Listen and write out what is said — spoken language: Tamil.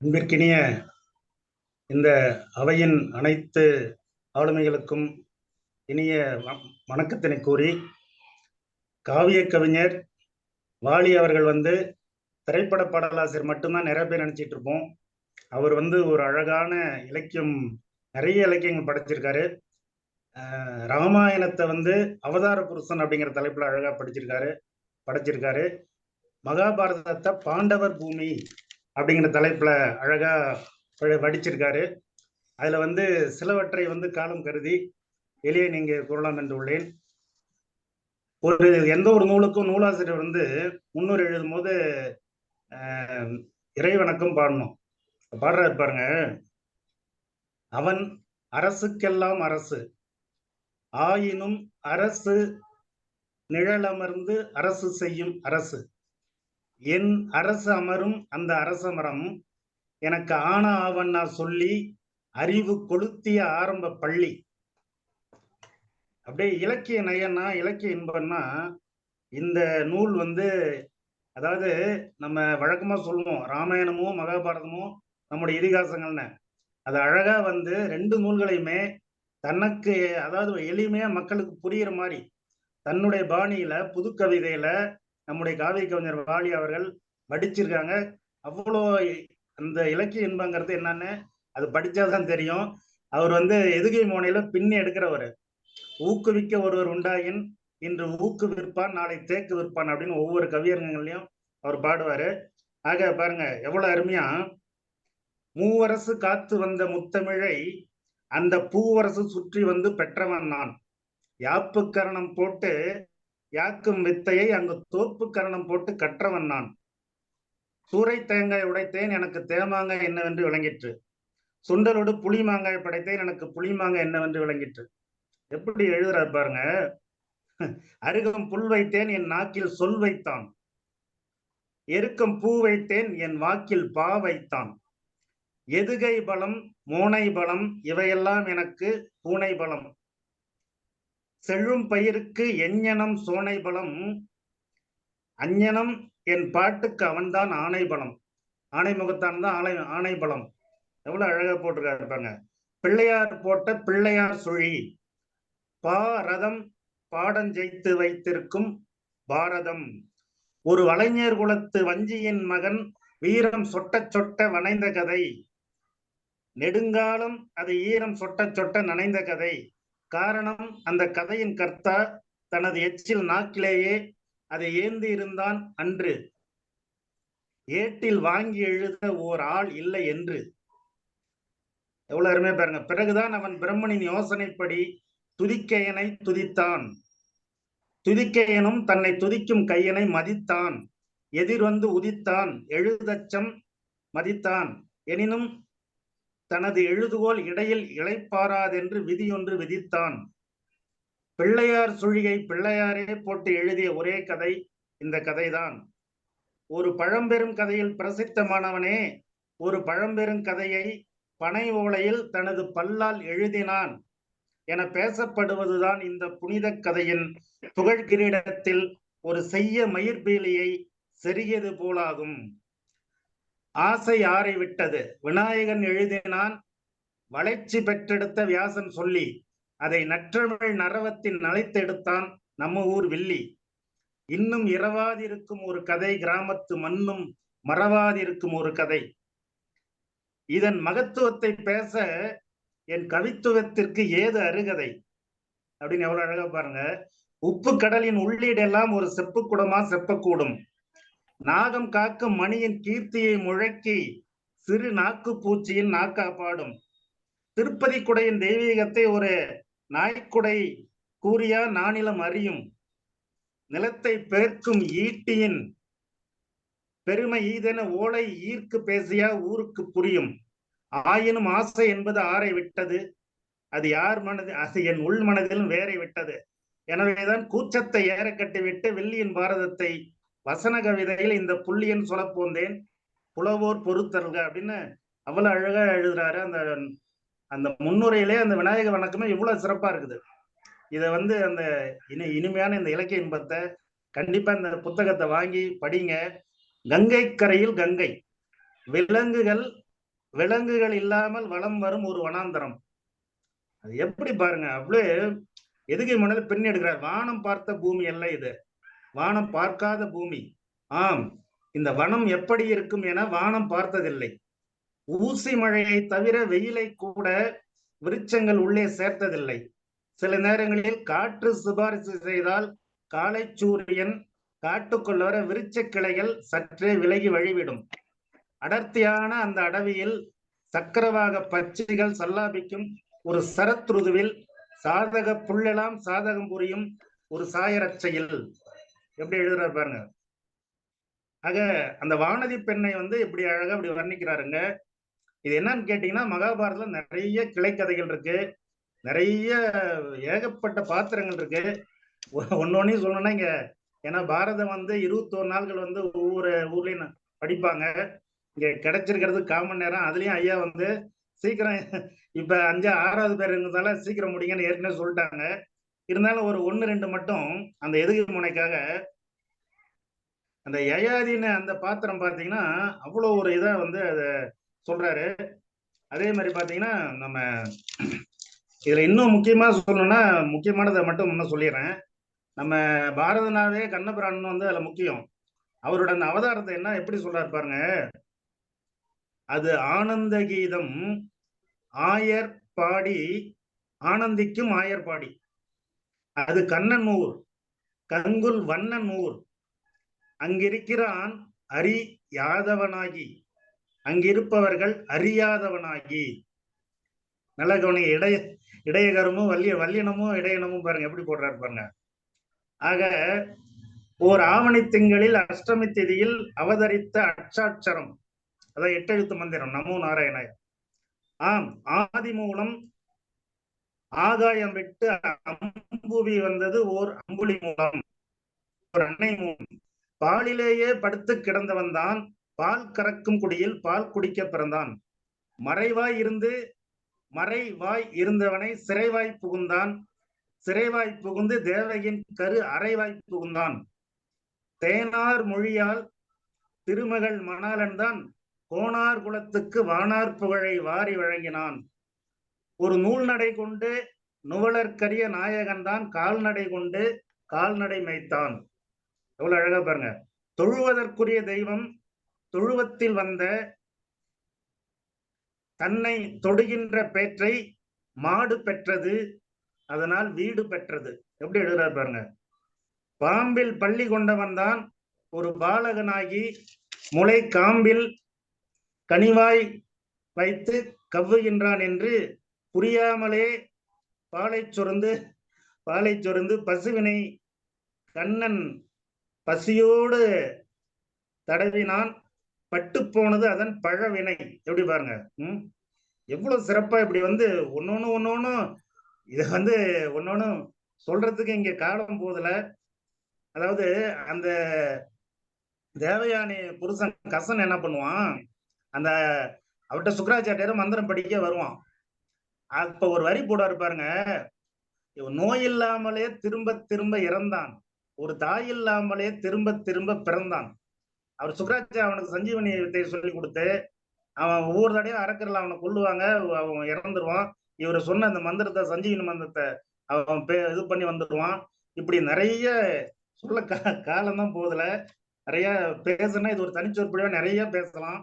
அன்பிற்கினிய இந்த அவையின் அனைத்து ஆளுமைகளுக்கும் இனிய வணக்கத்தினை கூறி காவிய கவிஞர் வாலி அவர்கள் வந்து திரைப்பட பாடலாசிரியர் மட்டும்தான் நிறைய பேர் நினைச்சிட்டு இருப்போம். அவர் வந்து ஒரு அழகான இலக்கியம் நிறைய இலக்கியங்கள் படைச்சிருக்காரு. ராமாயணத்தை வந்து அவதார புருஷன் அப்படிங்கிற தலைப்புல அழகா படிச்சிருக்காரு படைச்சிருக்காரு. மகாபாரதத்தை பாண்டவர் பூமி அப்படிங்கிற தலைப்புல அழகா ப- படிச்சிருக்காரு அதுல வந்து சிலவற்றை வந்து காலம் கருதி எளிய நீங்க கூறலாம் என்று உள்ளேன். ஒரு எந்த ஒரு நூலுக்கும் நூலாசிரியர் வந்து முன்னூறு எழுதும் போது இறைவணக்கம் பாடணும். பாடுறாரு பாருங்க. அவன் அரசுக்கெல்லாம் அரசு. ஆயினும் அரசு நிழலமர்ந்து அரசு செய்யும் அரசு. என் அரசு அமரும் அந்த அரசமரம் எனக்கு ஆனா ஆவண்ணா சொல்லி அறிவு கொளுத்திய ஆரம்ப பள்ளி. அப்படியே இலக்கிய நயன்னா இலக்கிய இன்பம்னா இந்த நூல் வந்து அதாவது நம்ம வழக்கமா சொல்லுவோம் ராமாயணமோ மகாபாரதமோ நம்முடைய இதிகாசங்கள்னு. அது அழகா வந்து ரெண்டு நூல்களையுமே தனக்கு அதாவது எளிமையா மக்களுக்கு புரியுற மாதிரி தன்னுடைய பாணியில புது கவிதையில நம்முடைய காவிரி கவிஞர் வாலி அவர்கள் படிச்சிருக்காங்க. அவ்வளோ அந்த இலக்கிய இன்பங்கிறது என்னன்னு அது படிச்சாதான் தெரியும். அவர் வந்து எதுகை மோனையில பின்னி எடுக்கிறவர். ஊக்குவிக்க ஒருவர் உண்டாயின் இன்று ஊக்கு விற்பான் நாளை தேக்கு விற்பான் அப்படின்னு ஒவ்வொரு கவியரங்கங்களையும் அவர் பாடுவாரு. ஆக பாருங்க எவ்வளவு அருமையா. மூவரசு காத்து வந்த முத்தமிழை அந்த பூவரசு சுற்றி வந்து பெற்றவன் நான். யாப்பு கரணம் போட்டு யாக்கும் வித்தையை அங்கு தோப்பு கரணம் போட்டு கற்றவன் நான். சூறை தேங்காய் உடைத்தேன் எனக்கு தேமாங்காய் என்னவென்று விளங்கிற்று. சுண்டலோடு புளி மாங்காய் படைத்தேன் எனக்கு புளி மாங்காய் என்னவென்று விளங்கிற்று. எப்படி எழுதுறாரு பாருங்க. அருகம் புல் வைத்தேன் என் நாக்கில் சொல் வைத்தான். எருக்கம் பூ வைத்தேன் என் வாக்கில் பா வைத்தான். எதுகை பலம் மோனை பலம் இவையெல்லாம் எனக்கு பூனை பலம். செழும் பயிருக்கு எஞ்ஞனம் சோனை பலம். அஞ்ஞனம் என் பாட்டுக்கு அவன்தான் ஆணை பலம். ஆணை முகத்தான் தான் ஆணை ஆணை பலம். எவ்வளவு அழகா போட்டிருக்காரு பிள்ளையார் போட்ட பிள்ளையார் சுழி. பா ரதம் பாடஞ்செய்த்து வைத்திருக்கும் பாரதம். ஒரு வலைஞர் குலத்து வஞ்சியின் மகன் வீரம் சொட்ட சொட்ட வனைந்த கதை. நெடுங்காலம் அது ஈரம் சொட்ட சொட்ட நனைந்த கதை. காரணம் அந்த கதையின் கர்த்தா தனது எச்சில் நாக்கிலேயே அதை ஏந்தி இருந்தான் அன்று. ஏட்டில் வாங்கி எழுத ஓர் ஆள் இல்லை என்று. எவ்வளவு அருமையா பாருங்க. பிறகுதான் அவன் பிரம்மனின் யோசனைப்படி துதிக்கையனை துதித்தான். துதிக்கையனும் தன்னை துதிக்கும் கையனை மதித்தான். எதிர் வந்து உதித்தான். எழுதச்சம் மதித்தான். எனினும் தனது எழுதுகோல் இடையில் இளைப்பாராதென்று விதியொன்று விதித்தான். பிள்ளையார் சுழியை பிள்ளையாரே போட்டு எழுதிய ஒரே கதை இந்த கதைதான். ஒரு பழம்பெரும் கதையில் பிரசித்தமானவனே ஒரு பழம்பெரும் கதையை பனை ஓலையில் தனது பல்லால் எழுதினான் என பேசப்படுவதுதான் இந்த புனித கதையின் புகழ் கிரீடத்தில் ஒரு செய்ய மயிர்பீலியை செருகியது போலாகும். ஆசை ஆறை விட்டது? விநாயகன் எழுதினான் வளைச்சி பெற்றெடுத்த வியாசன் சொல்லி அதை நற்றமிழ் நரவத்தின் நலைத்தெடுத்தான் நம்ம ஊர் வில்லி. இன்னும் இரவாதிருக்கும் ஒரு கதை கிராமத்து மண்ணும் மறவாதிருக்கும் ஒரு கதை. இதன் மகத்துவத்தை பேச என் கவித்துவத்திற்கு ஏது அருகதை? அப்படின்னு எவ்வளவு அழகா பாருங்க. உப்பு கடலின் உள்ளீடெல்லாம் ஒரு செப்பு குடமா செப்பக்கூடும். நாகம் காக்கும் மணியின் கீர்த்தியை முழக்கி சிறு நாக்கு பூச்சியின் நாக்கா பாடும் திருப்பதி குடையின் தெய்வீகத்தை ஒரு நாய்க்குடை கூறியா நானிலம் அறியும். நிலத்தை பெருக்கும் ஈட்டியின் பெருமை ஈதென ஓலை ஈர்க்கு பேசியா ஊருக்கு புரியும். ஆயினும் ஆசை என்பது ஆரை விட்டது. அது யார் மனது அது என் உள் மனதிலும் வேறை விட்டது. எனவேதான் கூச்சத்தை ஏற கட்டிவிட்டு வெள்ளியின் பாரதத்தை வசன கவிதையில் இந்த புள்ளியன் சொல்ல போந்தேன். புலவோர் பொறுத்தல்க அப்படின்னு அவ்வளவு அழகா எழுதுறாரு. அந்த அந்த முன்னுரையிலே அந்த விநாயக வணக்கமே இவ்வளவு சிறப்பா இருக்குது. இதை வந்து அந்த இனி இனிமையான இந்த இலக்கிய இன்பத்தை கண்டிப்பா இந்த புத்தகத்தை வாங்கி படிங்க. கங்கை கரையில் கங்கை. விலங்குகள் விலங்குகள் இல்லாமல் வளம் வரும் ஒரு வனாந்தரம். அது எப்படி பாருங்க அவ்வளவு எதுக்கு முன்னாடி பெண் எடுக்கிறார்? வானம் பார்த்த பூமி அல்ல இது. வானம் பார்க்காத பூமி. ஆம் இந்த வனம் எப்படி இருக்கும் என வானம் பார்த்ததில்லை. ஊசி மழையை தவிர வெயிலை கூட விருட்சங்கள் உள்ளே சேர்த்ததில்லை. சில நேரங்களில் காற்று சிபாரிசு செய்தால் காலை சூரியன் காட்டுக்குள் வர விருட்ச கிளைகள் சற்றே விலகி வழிவிடும். அடர்த்தியான அந்த அடவியில் சக்கரவாக பச்சைகள் சல்லாபிக்கும் ஒரு சரத்ருதுவில் சாதக புள்ளெல்லாம் சாதகம் புரியும் ஒரு சாயரட்சையில். எப்படி எழுதுறாரு பாருங்க. ஆக அந்த வானதி பெண்ணை வந்து இப்படி அழகா அப்படி வர்ணிக்கிறாருங்க. இது என்னன்னு கேட்டீங்கன்னா மகாபாரதத்துல நிறைய கிளைக்கதைகள் இருக்கு. நிறைய ஏகப்பட்ட பாத்திரங்கள் இருக்கு. ஒன்னொன்னையும் சொல்லணும்னா இங்க ஏன்னா பாரதம் வந்து இருபத்தோரு நாள்கள் வந்து ஒவ்வொரு ஊர்லயும் படிப்பாங்க. இங்க கிடைச்சிருக்கிறது காமன் நேரம். அதுலயும் ஐயா வந்து சீக்கிரம் இப்ப அஞ்சு ஆறாவது பேர் இருந்ததால சீக்கிரம் முடியுங்கன்னு ஏற்கனவே சொல்லிட்டாங்க. இருந்தாலும் ஒரு ஒன்று ரெண்டு மட்டும் அந்த எதுகை முனைக்காக அந்த யயாதின்னு அந்த பாத்திரம் பார்த்தீங்கன்னா அவ்வளோ ஒரு இதா வந்து அதை சொல்றாரு. அதே மாதிரி பார்த்தீங்கன்னா நம்ம இதில் இன்னும் முக்கியமா சொல்லணும்னா முக்கியமானதை மட்டும் இன்னும் சொல்லிடுறேன். நம்ம பாரதனாவே கண்ணபிராணன் வந்து அதுல முக்கியம். அவரோட அந்த அவதாரத்தை என்ன எப்படி சொல்றாரு பாருங்க. அது ஆனந்த கீதம் ஆயர் பாடி ஆனந்திக்கும் ஆயர் பாடி. அது கண்ணன் ஊர் கங்குல் வண்ணன் ஊர் அங்கிருக்கிறான் அரி யாதவனாகி. அங்கிருப்பவர்கள் அறியாதவனாகி. நல்ல கவனிங்க இடைய இடையகரமும் வல்லிய வல்லினமும் இடையனமும் பாருங்க எப்படி போடுறாரு பாருங்க. ஆக ஓர் ஆவணி திங்களில் அஷ்டமி திதியில் அவதரித்த அச்சாட்சரம். அதான் எட்டெழுத்து மந்திரம் நமோ நாராயணாய. ஆம் ஆதி மூலம் ஆகாயம் விட்டு அம்புவி வந்தது ஓர் அம்புலி மூலம். ஒரு அன்னை மூலம். பாலிலேயே படுத்து கிடந்தவன் தான் பால் கறக்கும் குடியில் பால் குடிக்க பிறந்தான். மறைவாய் இருந்து மறைவாய் இருந்தவனை சிறைவாய் புகுந்தான். சிறைவாய் புகுந்து தேவகின் கரு அரைவாய் புகுந்தான். தேனார் மொழியால் திருமகள் மணாலன் தான் கோனார் குலத்துக்கு வானார் புகழை வாரி வழங்கினான். ஒரு நூல் நடை கொண்டு நுவலற்கரிய நாயகன்தான் கால்நடை கொண்டு கால்நடை மேய்த்தான். எவ்வளவு அழகா பாருங்க. தொழுவதற்குரிய தெய்வம் தொழுவத்தில் வந்த தன்னை தொடுகின்ற பேற்றை மாடு பெற்றது அதனால் வீடு பெற்றது. எப்படி எழுதுறார் பாருங்க. பாம்பில் பள்ளி கொண்டவன் தான் ஒரு பாலகனாகி முளை காம்பில் கனிவாய் வைத்து கவ்வுகின்றான் என்று புரியாமலே பாலை சுரந்து பாலை சுரந்து பசுவினை கண்ணன் பசியோடு தடவினான். பட்டு போனது அதன் பழவினை. எப்படி பாருங்க ம்? எவ்வளவு சிறப்பா இப்படி வந்து ஒன்னொன்னு ஒன்னொன்னு இத வந்து ஒன்னொன்னு சொல்றதுக்கு இங்க காலம் போதுல அதாவது அந்த தேவயானி புருஷன் கசன் என்ன பண்ணுவான்? அந்த அவர்கிட்ட சுக்கராச்சாரியார் மந்திரம் படிக்க வருவான். அப்ப ஒரு வரி போடுவாரு பாருங்க. நோய் இல்லாமலே திரும்ப திரும்ப இறந்தான். ஒரு தாய் இல்லாமலே திரும்ப திரும்ப பிறந்தான். அவர் சுக்கராச்சாரிய அவனுக்கு சஞ்சீவனி வித்தையை சொல்லி கொடுத்து அவன் ஒவ்வொரு தடையும் அறக்கறல அவனை கொள்ளுவாங்க அவன் இறந்துருவான். இவர் சொன்ன அந்த மந்திரத்தை சஞ்சீவனி மந்திரத்தை அவன் இது பண்ணி வந்துடுவான் இப்படி நிறைய சொல்ல கா காலம்தான் போதில் நிறைய பேசுனா இது ஒரு தனிச்சொற்படியா நிறைய பேசலாம்.